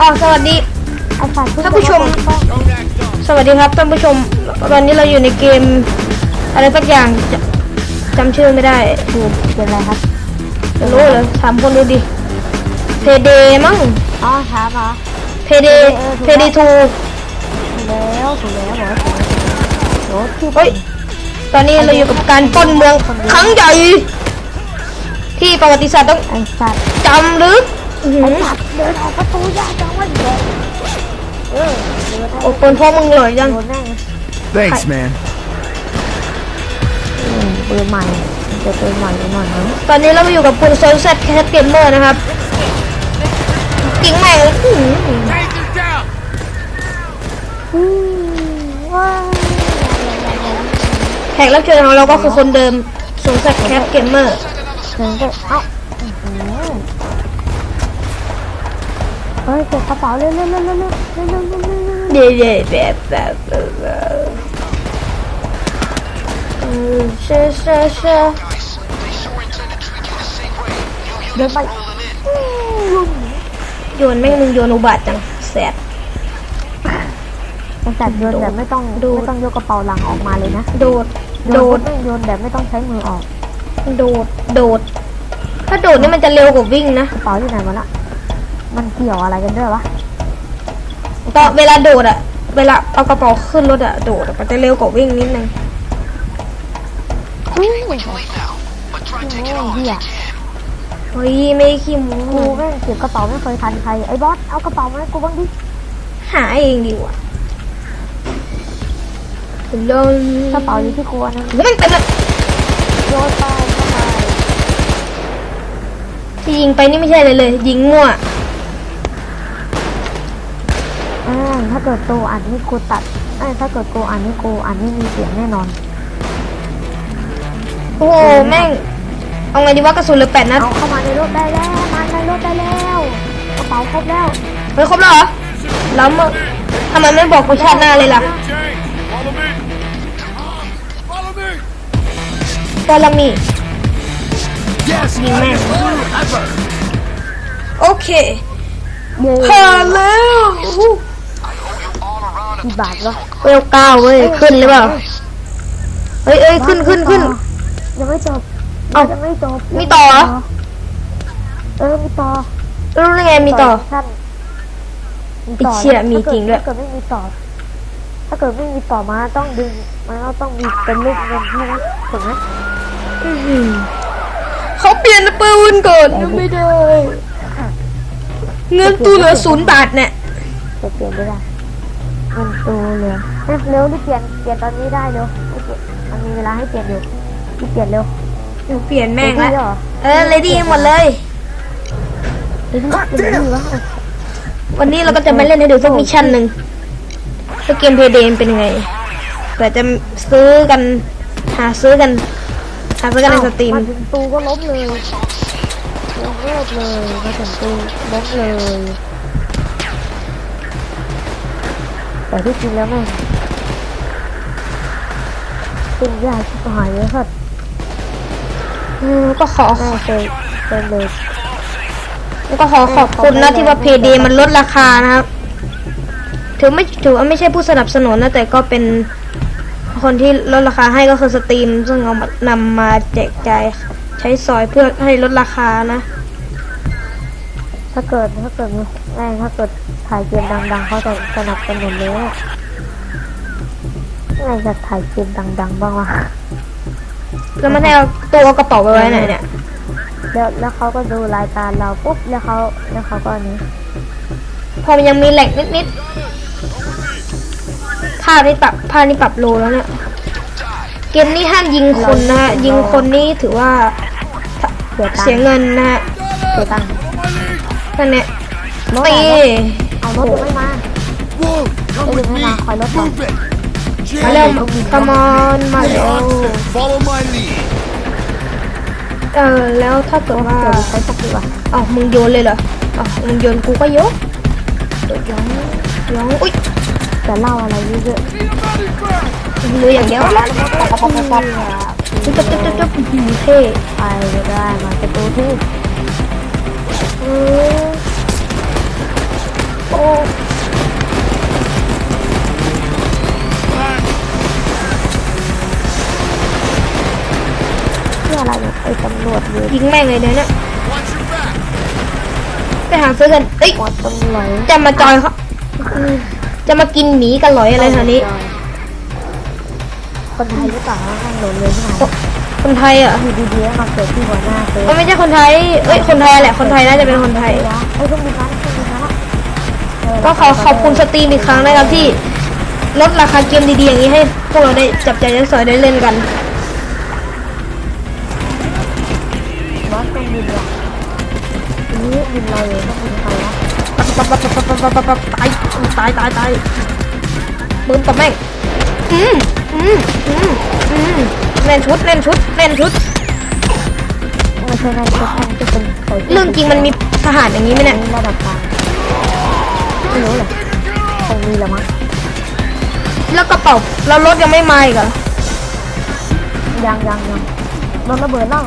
อ๋อสวัสดีไอ้สัตว์ท่านผู้ชม สวัสดีครับท่านผู้ชมวันนี้เราอยู่ในเกม อะไรสักอย่างจจำชื่อไม่ได้คือเป็นอะไรครับไม่รู้เลยถามคนดูดิ เพเดมั้ง อ๋อถามเหรอ เพเด เพเดทูถูกแล้วถูกแล้วเหรอโอ้ที่เฮ้ย ตอนนี้เราอยู่กับการปล้นเมืองครั้งใหญ่ ที่ประวัติศาสตร์ต้องไอ้สัตว์จำลึกอื้อหื ไอ้อสัตว์เดินออกประตูยากจังวะเด็กเออเดินให้โอ้ปืนพวกมึงเลยจังโดนแม่ง Thanks, man. อืมปืนใหม่จะปืนใหม่หน่อยนะตอนนี้เรามาอยู่กับคุณโซลเซตแคทเกมเมอร์นะครับกิ่งแม่งอื้อหืออืมว้าวแขกรับเชิญของเราก็คือคนเดิมโซลเซตแคทเกมเมอร์ เดินไปเอ้าอื้อหือเฮ้ยเก็บกระเป๋าเร็วเร็วเร็วเร็วเร็วเร็วเร็วเร็วเร็วเร็วเย่เย่แบบแบบแบบแบบอืมเช่เช่เช่เดินไปโยนแม่งมึงโยนอุบาทจังแสบไอ้สัตว์โยนแบบไม่ต้องดูไม่ต้องยกกระเป๋าหลังออกมาเลยนะโดดโดดไม่โยนแบบไม่ต้องใช้มือออก โดดโดด ถ้าโดดนี่มันจะเร็วกว่าวิ่งนะกระเป๋าอยู่ไหนวะละ มันเกี่ยวอะไรกันด้วยวะตอนเวลาโดดอะเวลาเอากระเป๋าขึ้นรถอะโดดอะมันจะเร็วกว่าวิ่งนิดนึงอุ้ยโอ้ยเหี้ยเฮ้ยไม่ได้ขี้โมูกูแม่งเก็บกระเป๋าไม่เคยทันใครไอ้บอสเอากระเป๋ามาให้กูบ้างดิหาเองดีกว่าลงกระเป๋าอยู่ที่กูอันนั้นมันเป็นแบบโยนไปเข้าไปที่ยิงไปนี่ไม่ใช่เลยเลย ยิงมั่ว เกิดกูอันนี้กูตัดไอ้ยถ้าเกิดกูอันนี้กูอันนี้มีเสียงแน่นอน โอ้โหแม่ง เอาไงดีว่ากระสุนเหลือแปดนัด เอาเข้ามาในรถได้แล้วมาในรถได้แล้วกระเป๋าครบแล้วเฮ้ยครบแล้วเหรอ แล้วมึงทำไมไม่บอกกูชาติหน้าเลยล่ะ Follow me. Follow me. ตอลามี Yes, You man. Ever. โอเคเย้ผ่านแล้วอู้หู กี่บาทวะเวลเก้าเว้ยขึ้นหรือเปล่าเฮ้ยเอ้ยขึ้นขึ้นขึ้น ยังไม่จบเอ้ายังไม่จบมีต่อเหรอ เออมีต่อรู้ได้ไงมีต่อ ขั้นมีต่อไอ้เชี่ยมีจริงด้วย ถ้าเกิดไม่มีต่อ ถ้าเกิดไม่มีต่อมาต้องดึงมันก็ต้องมีเป็นลูกเงินใช่ไหมถูกไหมอื้อหือเขาเปลี่ยนปืนก่อนไม่ได้ เงินตู้เหลือศูนย์บาทเนี่ย จะเปลี่ยนไม่ได้ เงินตัวเหลยเร็วที่เปลี่ยนเปลี่ยนตอนนี้ได้เร็วไม่เปลี่ยนมันมีเวลาให้เปลี่ยนอยู่ที่เปลี่ยนเร็วเดี๋ยวเปลี่ยนแม่งเดี๋ละยวเหรอเออเลดี้หมดเลยเดี๋ยวนี่เดี๋ยวนี่วะวันนี้เราก็จะมาเล่นให้ดูสักมิชชั่นหนึ่งว่าเกมเพย์เดมเป็นยังไงเผื่อจะซื้อกันหาซื้อกันหาซื้อกันในสตรีมมาถึงตูก็ล้มเลยล้มเลิกเลยมาถึงตูล้มเลย แต่ที่จริงแล้วแม่งเป็นยากที่หายเลยครับอืมก็ขอแม่เคยเป็นเลยก็ขอขอบคุณนะที่ว่าเพย์เดมันลดราคานะครับ ถือไม่ถือว่าไม่ใช่ผู้สนับสนุนนะแต่ก็เป็นคนที่ลดราคาให้ก็คือสตรีม ซึ่งเอามานำมาแจกจ่ายใช้สอยเพื่อให้ลดราคานะ ถ้าเกิดถ้าเกิดมีแม่งถ้าเกิดถ่ายเกมดังๆเขาจะสนับสนุนเลยอะไงจะถ่ายเกมดังๆบ้างวะแล้วมันให้เอาตัวกระเป๋าไปไว้ไหนเนี่ยแล้วแล้วเขาก็ดูรายการเราปุ๊บแล้วเขาแล้วเขาก็อันนี้ พอมันยังมีแหลกนิดๆภาพนี่ปรับภาพนี่ปรับโลแล้วเนี่ยเกมนี้ห้ามยิงคนนะฮะยิงคนนี่ถือว่าเสียตังเสียค์เงินนะฮะเสียตังค์ นั่นเนี่ยรถตีเอารถยังไม่มา Whoa. ไอ้ดึงไม่มาคอยรถก่อน Move it. มาเร็วคามอนมาเร็ว Follow my lead. เออแล้วถ้าเกิดว่าเดี๋ยวใช้พวกดีกว่าเอ้ามึงโยนเลยเหรอเอ้ามึงโยนกูก็ยกเดี๋ยวย้องย้องอุ้ยจะเล่าอะไรเยอะมืออย่างเดียวๆแล้วป๊อปป๊อปป๊อปป๊อปจุ๊บจุ๊บจุ๊บจุ๊บอื้อหือเท่ไปก็ได้มาประตูที่ โอ้เพื่ออะไรเนี่ยไอ้ตำรวจเลยยิงแม่งเลยเนี่ยนี่ยไปหาซื้อกันเอ้ยวัรวจจะมาจอยเขาจะมากินหมีกันหรออะไรแถวนี้ คนไทยหรือเปล่าข้างหลงเลยคนไทยอะอยู่ดีๆมาเกิดที่หัวหน้าเซฟไม่ใช่คนไทยเอ้ยคนไทยแหละคนไทยน่าจะเป็นคนไทยไอ้ ก็ขอขอบคุณสตรีมอีกครั้งนะครับที่ลดราคาเกมดีๆอย่างนี้ให้พวกเราได้จับใจายใช้สอยได้เล่นกันบอสเครื่องบินอะอันนี้บินอะไรเลยเครื่องบินใครวะปั๊บปั๊บปั๊บปั๊บปั๊บปั๊บปั๊บตายตายตายตายปืนตบแม่งอืมอืมอืมอืมเล่นชุดเล่นชุดเล่นชุดไม่ใช่ในชุดแทนที่เป็นใส่เรื่องจริงมันมีทหารอย่างนี้ไหมเนี่ยระดับกลางไม่ รู้เลยคงมีแหละมั้งแล้วกระเป๋าแล้วรถยังไม่มาอีกเหรอยังยังยังโดนระเบิดแล้ว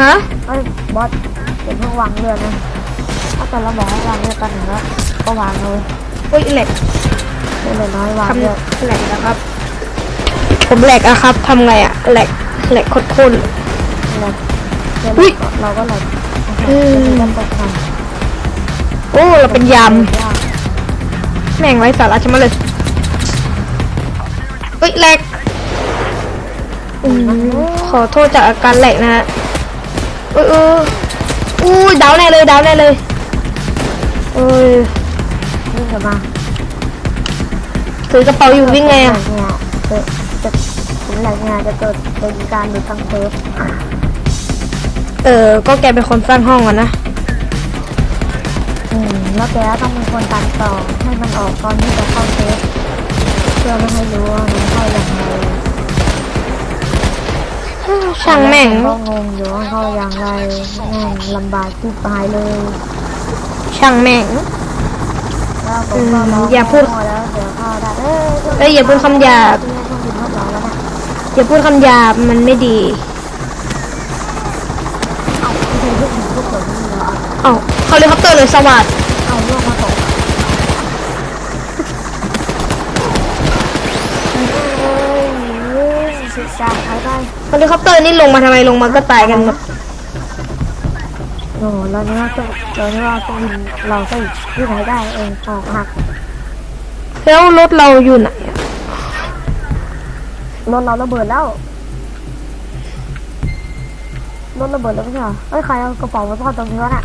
ฮะเอ้ยบอสเดี๋ยวเพิ่งวางเรือนะถ้าแต่เราบอกให้วางเรือกันหนึ่งแล้วก็วางเลยอุ้ยแหลกเรือน้อยวางทำเรือแหลกนะครับ ผมแหลกอะครับทำไงอะแหลกแหลกโคตรๆ เรืออุ๊ยเราก็เลยอืมจะตกมันโอ้เราเป็นยามยากแม่งไร้สาระชะมัดเลยเฮ้ยแหลกอืมขอโทษจากอาการแหลกนะฮะเออเอออู้ยดาวแน่เลยดาวแน่เลยเอ้ยวิ่งกลับมาถือกระเป๋าอยู่วิ่งไงอะเนี่ยจะจะถึงแหล่งงานจะเกิดเป็นการดูตั้งเซิร์ฟเออ ก็แกเป็นคนสร้างห้องอะนะอืม แล้วแกต้องเป็นคนตัดต่อให้มันออกตอนที่จะเข้าเซฟเพื่อไม่ให้รู้ว่ามันเข้าอย่างไรช่างแม่งก็งงอยู่ว่าเข้าอย่างไรแม่งลำบากที่ปลายเลย ช่างแม่งแล้วผมอย่าพูดเข้แล้วเดี๋ยวเข้าไอ้ยอย่าพูดคำหยาบอย่าพูดคำหยาบมันไม่ดีเอ้าเฮลิคอปเตอร์เลยสวัสดี ยศึกษาหายไปเฮลิคอปเตอร์นี่ลงมาทำไมลงมาก็ตายกันหมดโอ้เราเนี่ยต้องเราเนี่ยว่าต้องบินเราก็อยู่ที่ไหนได้เองออกหักแล้วรถเราอยู่ไหนอะรถเราระเบิดแล้วรถระเบิดแล้วไม่ใช่เหรอเอ้ยใครเอากระเป๋ามาซ่อนตรงนี้วะน่ะ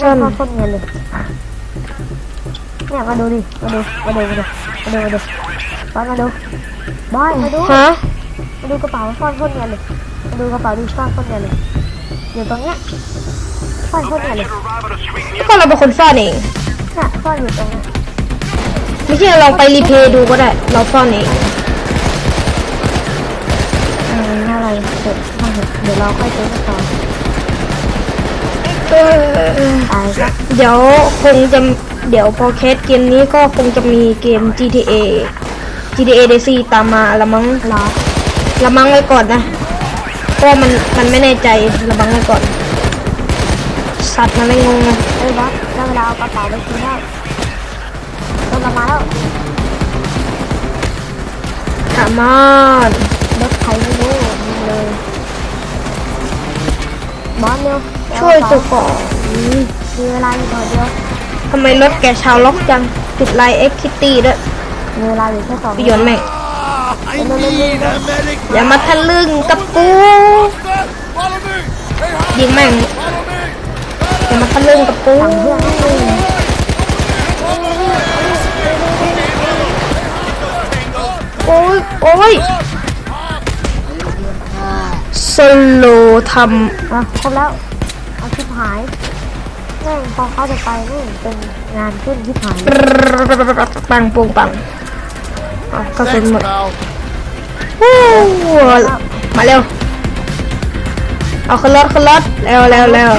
ซ่อนซ่อนซ่อนเงินเลยเนี่ยมาดูดิมาดูมาดูมาดูมาดูมาดู บอยมาดูบอยมาดูฮะมาดูกระเป๋าซ่อนซ่อนเงินเลยมาดูกระเป๋าดูซ่อนซ่อนเงินเลยอยู่ตรงเนี้ยซ่อนซ่อนเงินเลยก็เราเป็นคนซ่อนเองเนี่ยซ่อนอยู่ตรงเนี้ยไม่ใช่ลองไปรีเพลย์ดูก็ได้ เราซ่อนเองเอออะไรเดี๋ยวมาเถอะเดี๋ยวเราค่อยซื้อกันต่อเออตายซะเดี๋ยวคงจะเดี๋ยวพอเคสเกมนี้ก็คงจะมีเกม GTA GTA DC ตามมาละมั้งเหรอละมั้งไว้ก่อนนะเพราะว่ามันมันไม่แน่ใจละมั้งไว้ก่อน สัตว์มันไม่งงนะเอ้ยบอสได้เวลาเอากระเป๋าไปคืนแล้วรถเรามาแล้วถามมารถใครไม่รู้ยิงเลยบอสเร็วช่วยตัวก่อนมีเวลาอยู่หน่อยเดียวทำไมรถแกชาวล็อกจังติดลายเอ็กคิตตี้ด้วย มีเวลาอยู่แค่สองไปโยนแม่ง Ah, I need a medic. อย่ามาทะลึ่งกับกู Follow me. Hey, hi. ยิงแม่ง Follow me. อย่ามาทะลึ่งกับกูสั่งเพื่อนให้ดูโอ้ยโอ้ยสโลทอะครบแล้วเอาชิบหายแม่งพอเขาจะไปแม่งเป็นงานขึ้นชิบหายำปังปุงปัง เอากระสุน Thanks, หมด pal. วู้มาเร็ว เอาขึ้นรถขึ้นรถเร็วเร็วเร็ว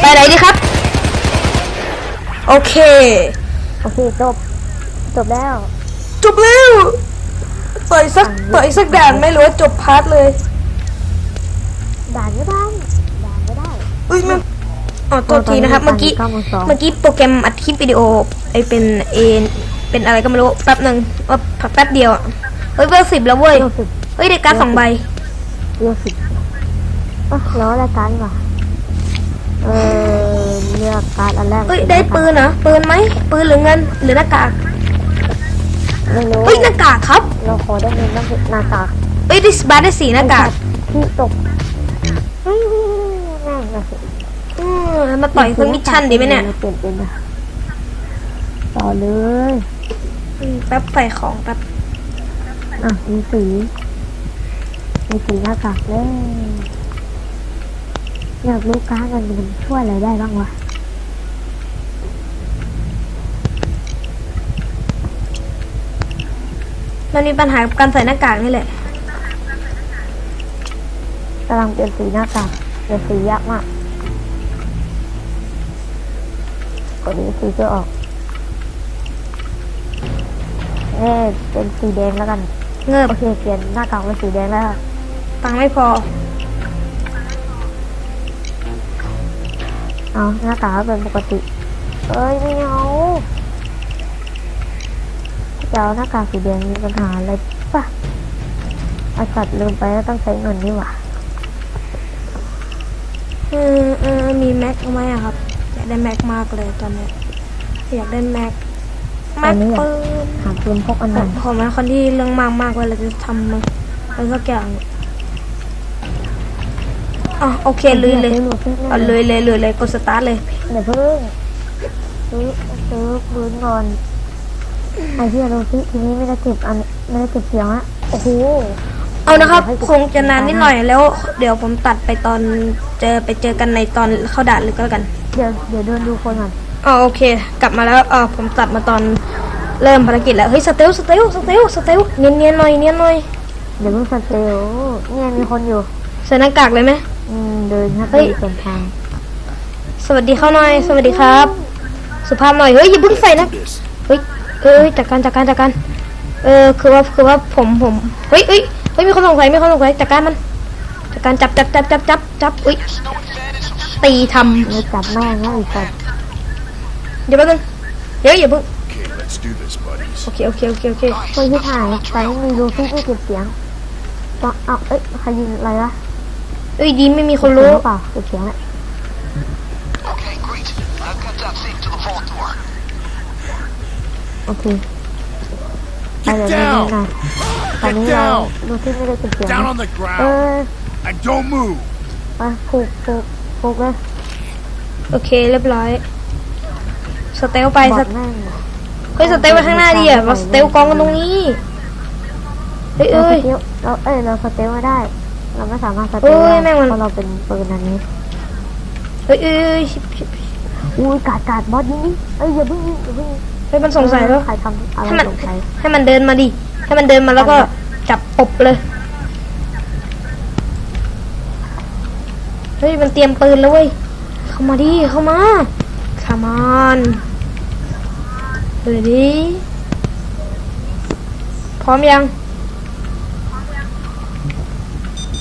ไปไหนดีครับ โอเค โอเคจบ จบแล้ว จบแล้วเปิดสักเปิดสักด่านไม่รู้ว่าจบพาร์ทเลย ด่านก็ได้ด่านก็ได้ อุ้ยมันอ๋อตัวทีนะครับ เมื่อกี้เก้าโมงสองเมื่อกี้โปรแกรมอัดคลิปวิดีโอไอเป็นเอ เป็นอะไรก็ไม่รู้แป๊บหนึ่งว่าแป๊บเดียวอะเฮ้ยเวลสิบแล้วเว้ยรู้สึกเฮ้ยได้การ์ดสองใบเลือกสิอะแล้วรายการว่ะเออเลือกการดอันแรกเฮ้ยได้ปืนเหรอปืนไหมปืนหรือเงินหรือหน้ากากไม่รู้เฮ้ยหน้ากากครับเราขอได้เงินต้องหน้ากากเฮ้ยได้บาร์ได้สีหน้ากากที่ตกเฮ้ยแม่งนะสิอืมมาต่อยเครื่องมิชชั่นดีไหมเนี่ยเปลี่ยนเป็นนะต่อเลยอืม แป๊บใส่ของแป๊บอะมีสีมีสีหน้ากากแล้วอยากรู้การดมันมันช่วยอะไรได้บ้างวะมันมีปัญหากับการใส่หน้ากากนี่แหละกำลังเปลี่ยนสีหน้ากากเปลี่ยนสียากมากกดนี้สีจะออก เน่เป็นสีแดงแล้วกันเงิบโอเคเปลี่ยนหน้ากากเป็นสีแดงแล้วตังค์ไม่พอเอาหน้ากากก็เป็นปกติเอ้ยไม่เอาจะเอาหน้ากากสีแดงมีปัญหาอะไรปะไอสัตว์ลืมไปว่าต้องใช้เงินนี่หว่าเออเออมีแม็กไหมอะครับ อยากได้แม็กมากเลยตอนเนี้ยอยากได้แม็กแม็กปืน หาปืนพกอันผไหนมผมเป็นคนที่เรื่องมากมากเวลาจะทำอะไรสักอย่างอะโอเคลุยเลยเอาเลยเลยเลยเลยกดสตาร์ทเลยเดี๋ยวเพิ่งซื้อซื้อปืนก่อนไอ้ที่เราซื้อทีนี้ไม่ได้เก็บอันไม่ได้เก็บเสียงอะโอ้โหเอานะครับคงจะนานนิดหน่อยแล้ว เดี๋ยวผมตัดไปตอนเจอไปเจอกันในตอนเข้าด่านเลยก็แล้วกัน เดี๋ยวเดี๋ยวเดินดูคนก่อนอ๋อโอเค กลับมาแล้วอ่าผมตัดมาตอน เริ่มภารกิจแล้ว เฮ้ยสเตลสเตลสเตลสเตลเนียนเนียนๆหน่อยเนียนหน่อยเดี๋ยวเพิ่งสเตลเนี่ยมีคนอยู่ ใส่หน้ากากเลยไหมอืมเดินครับเฮ้ยเดินทางสวัสดีเข้าหน่อย สวัสดีครับ สุภาพหน่อย เฮ้ยอย่าเพิ่งใส่นะ This. เฮ้ยเอ้ยจัดการจัดการจัดการ เออคือว่าคือว่าผมผม เฮ้ยเฮ้ยเฮ้ยมีคนสงสัยมีคนสงสัยจัดการมันจัดการจับจับจับจับจับจับเฮ้ยตีทไม่จับแม่งแล้วอีกสัตว์ำเดี๋ยวแป๊บนึงเดี๋ยวอย่าเพิ่ง โอเคโอเคโอเคโอเคเฮ้ยที่ถ่ายตอนนี้มีลูฟี่ไม่เก็บเสียงตอนเอาเอ้ยใครยิงอะไรวะเอ้ยดีไม่มีคนรู้รู้หรือเปล่าเก็บเสียงแหละ Okay, great. I've got that safe to the vault door. โอเคไปเดี๋ยวนี้หน่อยตอนนี้เราลูฟี่ไม่ได้เก็บเสียง Down on the เอ ground อ and don't move. ไปผูกผูกผูกเลยโอเคเรียบร้อยสเตลไปบสอดแม่ง เฮ้ยสเตลไปข้างหน้าดิอะมาสเตลกองกันตรงนี้เฮ้ยเราเอ้สยเตลเราเอ้ยเราสเตลไม่ได้ เราไม่สามารถสเตเอ้ลยได้แม่งมันเพราะเราเป็นปืนอันนี้เฮ้ยเอ้ยเอ้ยชิบชิบอุ้ยกาดกาดบอสยิงนี่เอ้ยอย่าเพิ่งยิงอย่าเพิ่งยิงเฮ้ยมันสงสัยแล้วใครทำอะไรให้มันสงสัยให้มันเดินมาดิให้มันเดินมาแล้วก็จับปบเลยเฮ้ยมันเตรียมปืนแล้วเว้ยเข้ามาดิเข้ามาขา มอนเฮ้ยดิพร้อมยัง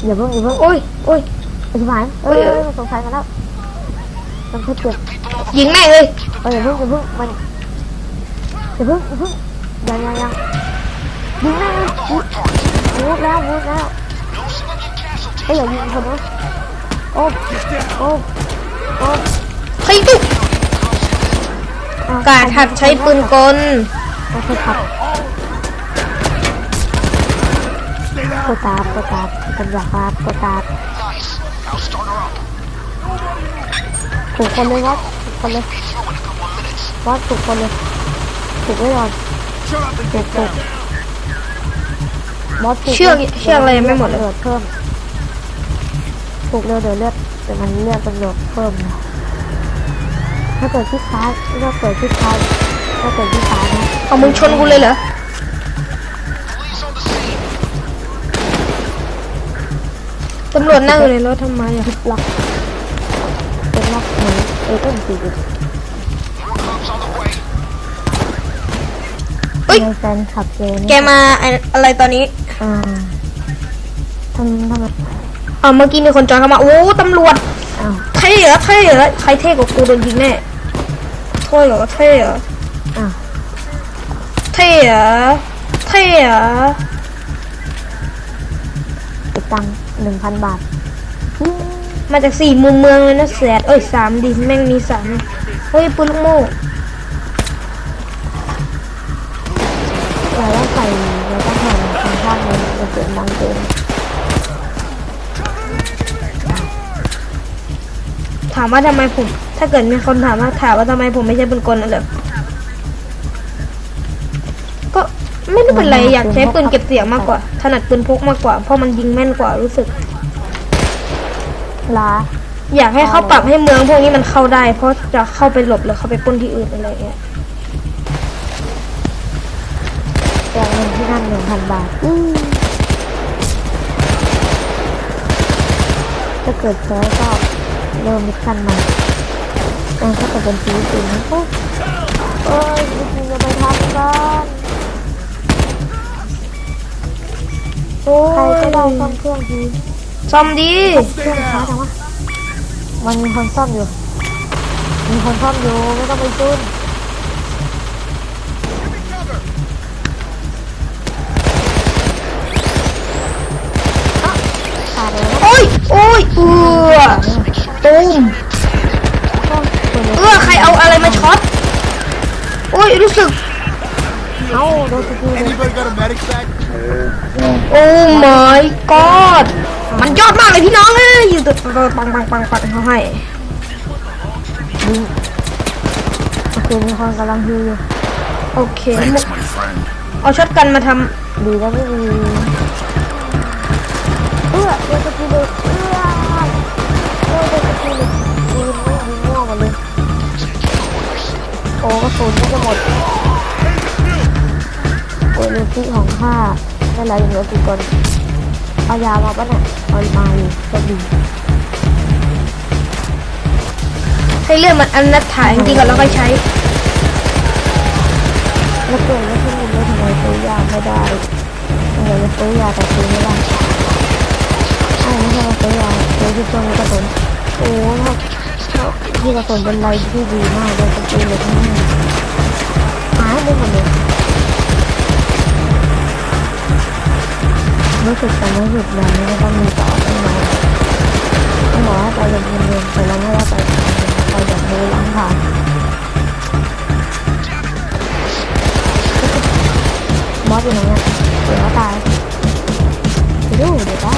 อย่าเพิ่งอย่าเพิ่งโอ้ยโอ้ยอธิบายเอ้ยเอ้ยมันสงสัยมาแล้วมันแค่เจ็บยิงแม่งเลยเอ้ยอย่าเพิ่งอย่าเพิ่งมันอย่าเพิ่งอย่าเพิ่งยังยังยังยิงแม่งเลยวูดวูดแล้ววูดแล้วเอ้ยอย่ายิงคนนะโอ้โอ้โอ้เฮ้ยตุ๊ กอ้วกาดหัดใช้ปืนกลโอเคครับ Stay ก down. ดตามกดตามกันอยากครับกดตาม Nice. Now start her up. ถูกคนเลยวัดถูกคนเลย Through in a couple of minutes. วัดถูกคนเลยถูกไว้ก่อน Shut up and ถูก get ถูก down. บอสถูกเชือกเชือกอะไรยังไม่หมดเลยเลือดเพิ่มถูกเร็วเดี๋ยวเลือดเดี๋ยวมันเลือดเป็นเลือดเพิ่มนะ ถ้าเกิดที่ค้าถ้าเกิดที่ค้าถ้าเกิดที่ค้านะเอามึงชนกูเลยเหรอ Police on the scene. ตำรวจนั่งอยู่ในรถทำไมอะล็อกเป็นล็อกเหมือนเอเอ็มซี More cops on the way. เฮ้ยในแฟนขับเจนแกมาไอ้อะไรตอนนี้อ่าทำทำไมอ๋อเมื่อกี้มีคนจอยเข้ามาโอ้ตำรวจอ้าวเท่เหรอเท่เหรอใครเท่กว่ากูโดนยิงแน่โท่เหรอเท่เหรออ้าวเท่เหรอเท่เหรอตังค์หนึ่งพันบาทอืมมาจากสี่มุมเมืองเลยนะแสดเอ้ยสามดิแม่งมีสามเฮ้ยปืนลูกโม่เราต้องใส่เราต้องแข่งทางข้างเลยจะเสียงดังเกิน ถามว่าทำไมผม ถ้าเกิดมีคนถามว่าถามว่าทำไมผมไม่ใช่ปืนกลน่ะเหรอก็ไม่ได้เป็นไรอยากใช้ปืนเก็บเสียงมากกว่า ถนัดปืนพกมากกว่าเพราะมันยิงแม่นกว่ารู้สึกลาอยากให้เขาปรับให้เมืองพวกนี้มันเข้าได้ เพราะจะเข้าไปหลบหรือเข้าไปปล้นที่อื่นอะไรเงี้ยแจกเงินที่นั่นหนึ่งพันบาทอืมถ้าเกิดแพ้ก็ เริ่มมิชชั่นใหม่เออถ้าเกิดเป็นชีวิตจริงนะโอ้ยเอ้ยจริงๆจะไปทำกันใครก็ได้ซ่อมเครื่องทีซ่อมดีเครื่องช้าจังวะมันมีคนซ่อมอยู่ มีคนซ่อมอยู่ไม่ต้องไปจุน ตูมก็เปิดเลยเอือใครเอาอะไรมาช็อตโอ้ยรู้สึก เอ้าโดนสกิลเลย Anybody got a medic bag? โอ้ my god มันยอดมากเลยพี่น้องเอ้ยอยู่ตัวปังปังปังปังเขาให้ยิงโอเคมีคนกำลังฮิวอยู่โอเค Thanks, my friend. เอาช็อตกันมาทดีแล้วไม่มีเอื้อโดนสกิลเลยเอื้อ โอ้กระสุนก็จะหมดโอ้ยลูกที่ของข้าได้แล้วยังเหลือกี่คนเอายามาปะเนี่ยเอามาอยู่ก็ดีให้เลื่อนมันอันนัดถ่ายจริงๆก่อนแล้วก็ใช้ แล้วเกิดไม่ขึ้นเลยทำไมซื้อยาไม่ได้ทำไมจะซื้อยาแต่ซื้อไม่ได้ไอ้ไม่ใช่ซื้อยาซื้อที่ช่วนี้กระสุนโอ้ถ้าถ้า ที่กระสุนเป็นไรที่ดีมากเลยสกิลเลยที่นี่หายไปหมดเลยรู้สึกจะไม่หยุดแบบนี้ต้องมีต่อไปไหมต้องบอกว่าไปเย็นๆแต่เราไม่ได้ไปไปแบบเดินล้างผ่านบอสอยู่ไหนเนี่ยเดี๋ยวตายดูเดี๋ยวได้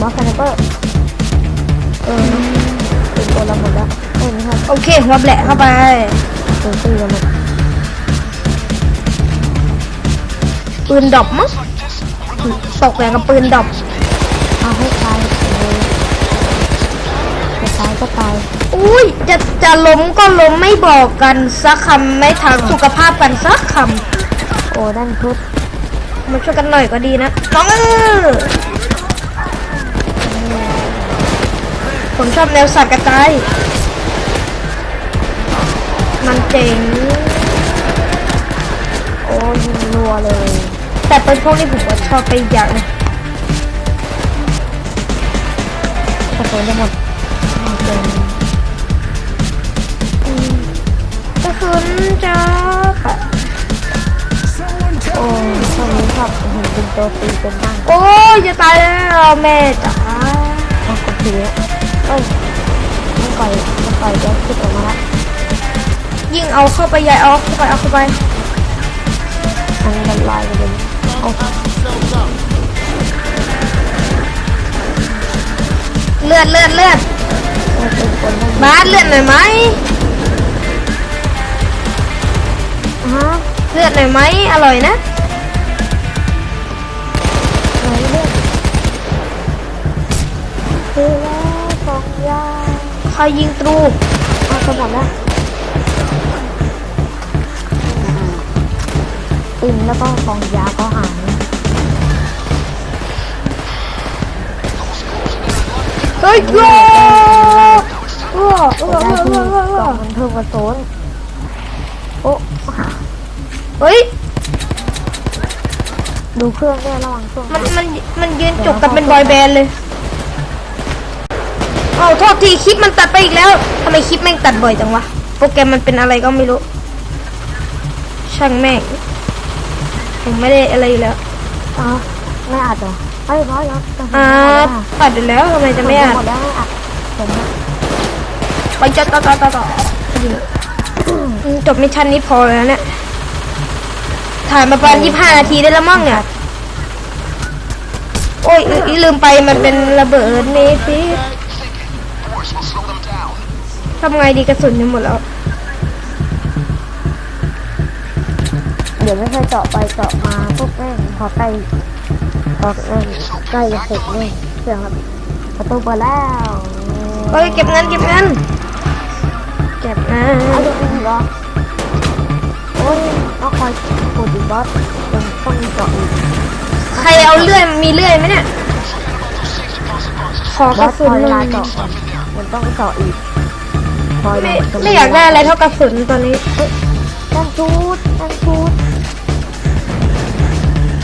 บอสสไนเปอร์ เออเป็นตัวเราหมดแล้วเอ้ยไม่ใช่โอเคหัวแบะเข้าไปเป็นตีเราหมดปืนดรอปมั้งตกอย่างกับปืนดรอปเอาให้ตายเลยจะตายก็ตายอุ้ยจะจะล้มก็ล้มไม่บอกกันสักคำไม่ถามสุขภาพกันสักคโอ้ด้านพุทธมาช่วยกันหน่อยก็ดีนะน้องเออ ผมชอบแนวสัตว์กระจาย มันเจ๋ง โอ้ยิงรัวเลย แต่เป็นพวกนี้ผมก็ชอบไปอีกอย่างกระสุนจะหมดเอาเกินก็คือจะโอ้ช่วงนี้ชอบเห็นเป็นตัวตีเป็นนั่งโอ้ยจะตายแล้วแม่จ๋าเอากดทีแล้ว เอ้ยมันปล่อยมันปล่อยแก๊สขึ้นออกมาละยิ่งเอาเข้าไปใหญ่เอาเข้าไปเอาเข้าไปอันนี้มันลายไปเลยเอาเลือดเลือดเลือดเอาเป็นคนได้บาสเลือดหน่อยไหมฮะเลือดหน่อยไหมอร่อยนะไหนเรื่องคือแล้วสอง ยาใครยิงตรูเอาไปหมดแล้วปิ่นแล้วก็ฟองยาก็หายเฮ้ยโย่โอ้โอ้ได้โอ้ที่โอ้กล่องมันเพิ่มกระสุนโอ้เฮ้ยดูเครื่องด้วยระหว่างช่วงมันมันมันยืนจบกันเป็นบอยแบนด์เลย เอาโทษทีคลิปมันตัดไปอีกแล้วทำไมคลิปแม่งตัดบ่อยจังวะ โปรแกรมมันเป็นอะไรก็ไม่รู้ ช่างแม่ง ผมไม่ได้อะไรอยู่แล้วอ้าวไม่อัดเหรอเฮ้ยร้อยแล้วแต่ผมอ่าหมดแล้วตัดอยู่แล้วทำไมจะไม่อ่านหมดแล้วไม่อัดผมไปจะต่อต่อต่อต่ออืมจบมิชชั่นนี้พอแล้วเนี่ย ถ่ายมาประมาณยี่ห้านาทีได้แล้วมั้งเนี่ย โอ้ยอีอีลืมไปมันเป็นระเบิดเนฟิ Force ทำไงดีกระสุนจะหมดแล้ว เดี๋ยวไม่เคยเจาะไปเจาะมาพวกแม่งพอใกล้พอเล่นใกล้จะเสร็จเล่นเสียงครับประตูเปิดแล้วเฮ้ยเก็บเงินเก็บเงินเก็บเงินเอาดูอีกเหรอโอ้ยต้องคอยกดอีกบอสจนต้องมีเจาะอีกใครเอาเลื่อยมีเลื่อยไหมเนี่ยขอกบระอสสุพนอหเวน่ลาอยเจาะมันต้องเจาะอีก พอไม่เวลไม่อยากได้อะไรเท่ากระสุนตอนนี้นั่นชุดนั่นชุด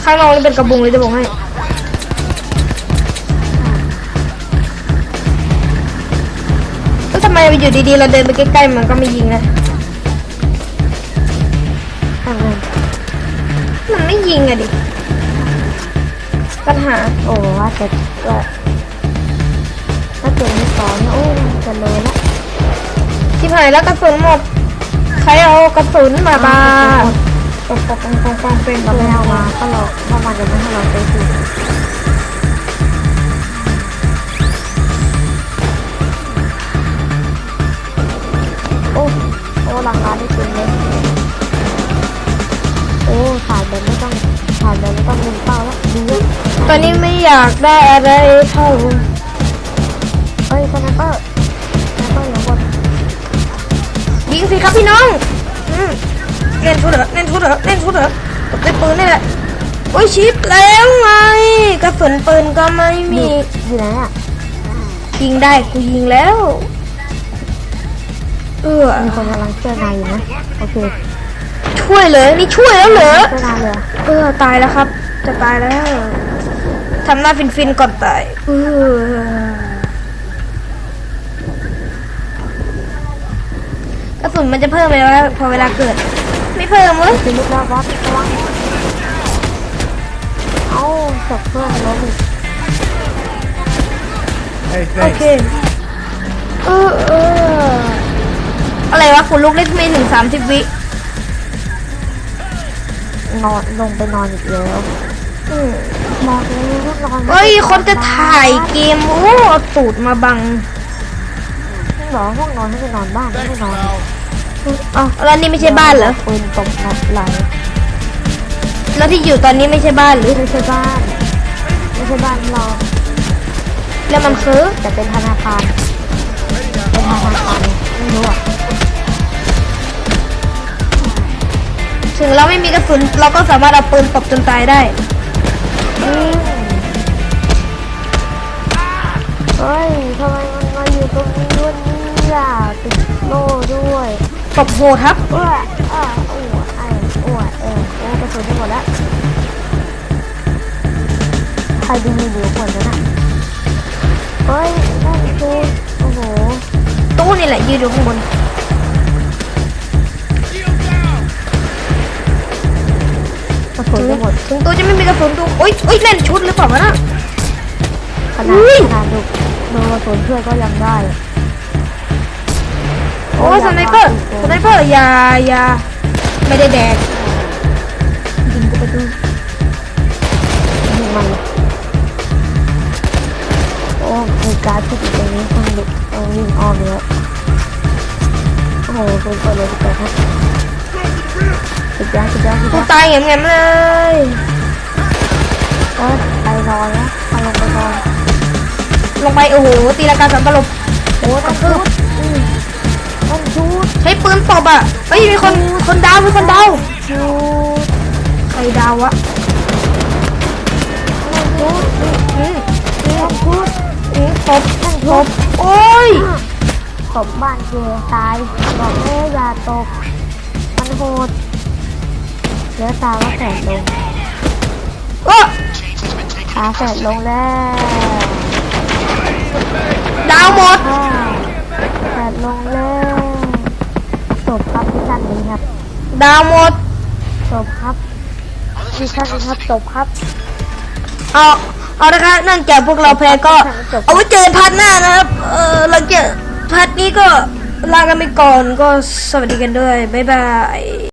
ข้างนอกนี่เป็นกระบุงเลยจะบอกให้แล้วทำไมอยู่ดีๆ เราเดินไปใกล้ๆมันก็ไม่ยิงนะทำไงมันไม่ยิงอะดิปัญหาโอ้ว่าจะว่าถ้าเกิดไม่สอนโอ้ยจะเลยละ ที่านแล้วกระสุนหมด ใครเอากระสุนมาบาปองปองปองปองปงเป็นเราไม่เอามาก็เราเพราะมันจะไม่ให้เราไปสิโอ้โอ้หลังร้านได้จริงเลยโอ้ถ่ายแบบไม่ต้องถ่ายแบบไม่ต้องเล็งเป้าแล้วดีตอนนี้ไม่อยากได้อะไรเท่าเฮ้ยสไนเป สิครับพี่น้องอืมเล่นชุดเหรอเล่นชุดเหรอเล่นชุดเหรอตบด้วยปืนนี่แหละโอ้ยชิปแล้วไงกระสุนปืนก็ไม่มีอยู่ไหนอะยิงได้กูยิงแล้ว เออมีคนกำลังช่วยนายอยู่นะโอเคช่วยเลยนี่ช่วยแล้วเหรอช่วยนายเลยเออตายแล้วครับ จะตายแล้วทำหน้าฟินๆก่อนตายเออกระ สุนมันจะเพิ่มไปแล้วพอเวลาเกิด ไม่เพิ่มเว้ยจะลุกแล้วบอสระวังเอ้าจบเพื่อนล้มอีก Hey, โอ thanks. เค เออเอออะไรวะคุณลูกเล่นไม่ถึงสามสิบวินอนลงไปนอนอีกแล้วอืมนอนเลยนอนเฮ้ย คนจะถ่ายเกม โอ้เอาตูดมาบังไม่หรอห้องนอนให้ไปนอนบ้านไม่ Thanks, นอน pal. เอ้าแล้วนี่ไม่ใช่บ้านเหรอปืนตกนัดไหลแล้วที่อยู่ตอนนี้ไม่ใช่บ้านหรือไม่ใช่บ้าน ไม่ใช่บ้านเราแล้วมันคือแต่เป็นธนาคารเป็นธนาคารไม่รู้อะถึงเราไม่มีกระสุนเราก็สามารถเอาปืนตบจนตายได้อืมเฮ้ยทำไมมันมาอยู่ตรงนี้วันนี้ล่ะติดโล่ด้วย ตบโหดครับอ้วอ้วอ้วไอ้อ้วเออโอ้กระสุนจะหมดแล้วใครดูมีอยู่คนนั้นอะเฮ้ยนั่นคือโอ้โหตู้นี่แหละยืนอยู่ข้างบนกระสุนจะหมดถึงตัวจะไม่มีกระสุนตัวโอ๊ยโอ๊ยเล่นชุดหรือเปล่าวะนะขนาดขนาดดูดูกระสุนเพื่อนก็ยังได้ โอ้ยสไนเปอร์สไนเปอร์อย่าอย่าไม่ได้แดกยิงกูไปดูยิงมัน โอ้มีการดที่ติดตรงนี้ต้องลุกต้องวิ่งอ้อมแล้วโอ้โหคุณเปิดเลยดีกว่าครับสุดยอดสุดยอดสุดยกูอดตายแง่มๆเลยโอ้ยไปนอนแล้วไปลงไปนอนลงไปโอ้โหตีลังกาสัมปลบโอ้ยต้องชุดอืม ต้องชุดใช้ปืนตบอะเฮ้ยมีคนคนดาวมีคนดาวชุดใครดาววะต้องชุดอืมต้องชุดอืมตบต้องตชุบดโอ้ยตบบ้านเกตายบอกแม่อย่าตกมันโหดเหลือตาก็แสดลงโอ้ตาแสดลงแล้วดาวหมดอ่าแส ดลงแล้วจบครับที่ท่านนี้ครับดาวหมดจบครับที่ท่านนี้ครับจบครับ เอาเอาละครับเนื่องจากพวกเราแพ้ก็ เอาไว้เจอพาร์ทหน้านะครับ เออหลังจากพาร์ทนี้ก็ลากันไปก่อนก็สวัสดีกันด้วย บ๊ายบาย